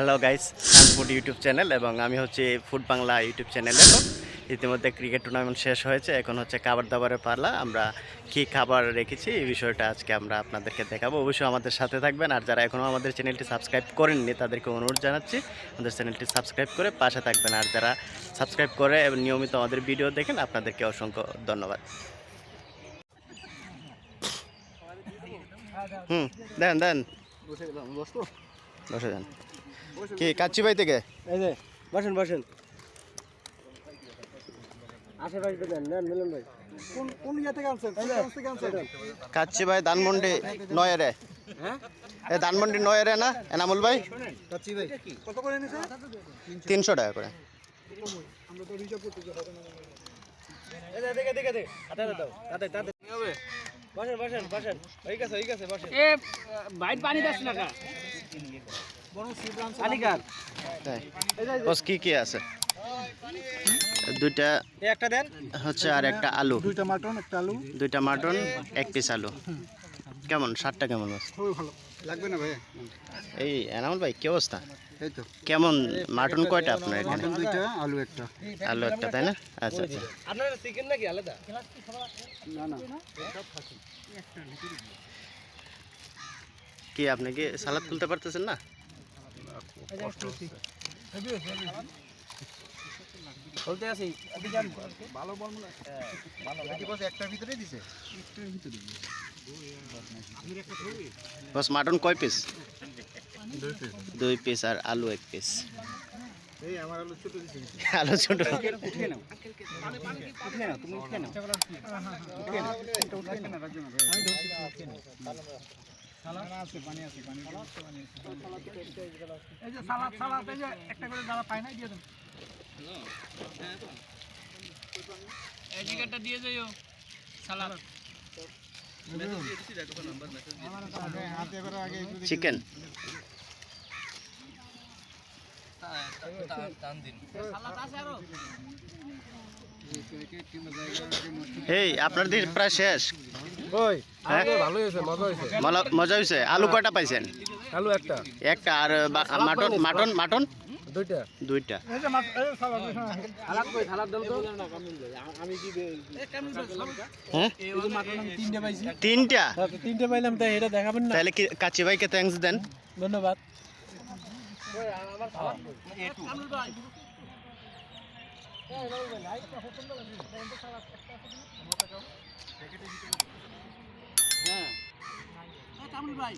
Hello guys food YouTube channel এবং আমি হচ্ছে ফুড বাংলা ইউটিউব চ্যানেলে ইতিমধ্যে ক্রিকেট টুর্নামেন্ট শেষ হয়েছে। এখন হচ্ছে খাবার দাবারের পারলা আমরা কী খাবার রেখেছি এই বিষয়টা আজকে আমরা আপনাদেরকে দেখাবো। অবশ্যই আমাদের সাথে থাকবেন। আর যারা এখনও আমাদের চ্যানেলটি সাবস্ক্রাইব করেননি তাদেরকে অনুরোধ জানাচ্ছি আমাদের চ্যানেলটি সাবস্ক্রাইব করে পাশে থাকবেন। আর যারা সাবস্ক্রাইব করে এবং নিয়মিত আমাদের ভিডিও দেখেন আপনাদেরকে অসংখ্য ধন্যবাদ। হুম দেন দেন। বসে যান। কি কাচ্চি ভাই থেকে? এই যে বসেন বসেন। আশেপাশে দেন নেন মিলন ভাই। কোন কোন ইয়ে থেকে আনছেন? থেকে আনছেন? কাচ্চি ভাই ধানমন্ডি নয়রে। হ্যাঁ? এ ধানমন্ডি নয়রে না এনামুল ভাই? কাচ্চি ভাই। কত করে নিছে তিনশো টাকা করে। আমরা তো রিজার্ভ করতে যাব এই দেখে দেখে দেখে। হাতে দাও তাতে তাতে হবে বসেন বসেন বসেন। হয়ে গেছে হয়ে গেছে বসেন। এ বাইট পানি দাস না কা। বড় সিট আলিকার। বস কি কি আছে? দুইটা একটা দেন। হচ্ছে আর একটা আলু। দুইটা মাটন একটা আলু। দুইটা মাটন এক পিস আলু। কেমন? সারটা কেমন বস খুবই ভালো। লাগবে না ভাই এই এনামুল ভাই কি অবস্থা? এই তো। কেমন? মাটন কয়টা আপনার এখানে? মাটন দুইটা আলু একটা। আলু একটা তাই না? আচ্ছা আচ্ছা। আপনার চিকেন নাকি আলাদা? না না। কি আপনি কি সালাদ তুলতে পারতেছেন না? বলতে আছি ভালো বল মনে কি বস একটার ভিতরে দিছে। বস মাটন কয় পিস দুই পিস আর আলু এক পিস এই আমার আলু ছোট দিছে। আলু ছোট। উঠে নাও উঠে নাও। তুমি উঠে নাও। এই যে সালাদ সালাদ এই যে একটা করে যারা পায় না দিয়ে দেন। এই টিকেটটা দিয়ে যাইও। সালাদ। চিকেন সালাদ আছে এই আপনার দিন প্রায় শেষ। ওই হ্যাঁ? ভালো হয়েছে মজা হয়েছে। আলু কয়টা পাইছেন? আলু একটা। একটা আর মাটন মাটন মাটন? দুইটা? দুইটা। এই যে মাছ এই সালাদ সালাদ কই সালাদ দাও তো আমি কি হ্যাঁ? এই যে মাটন আমি তিনটে। পাইছি তিনটা তিনটে পাইলাম তাই এটা দেখাবেন না তাহলে কি কাচ্চি ভাইকে থ্যাঙ্কস দেন। ধন্যবাদ। কামরুল ভাই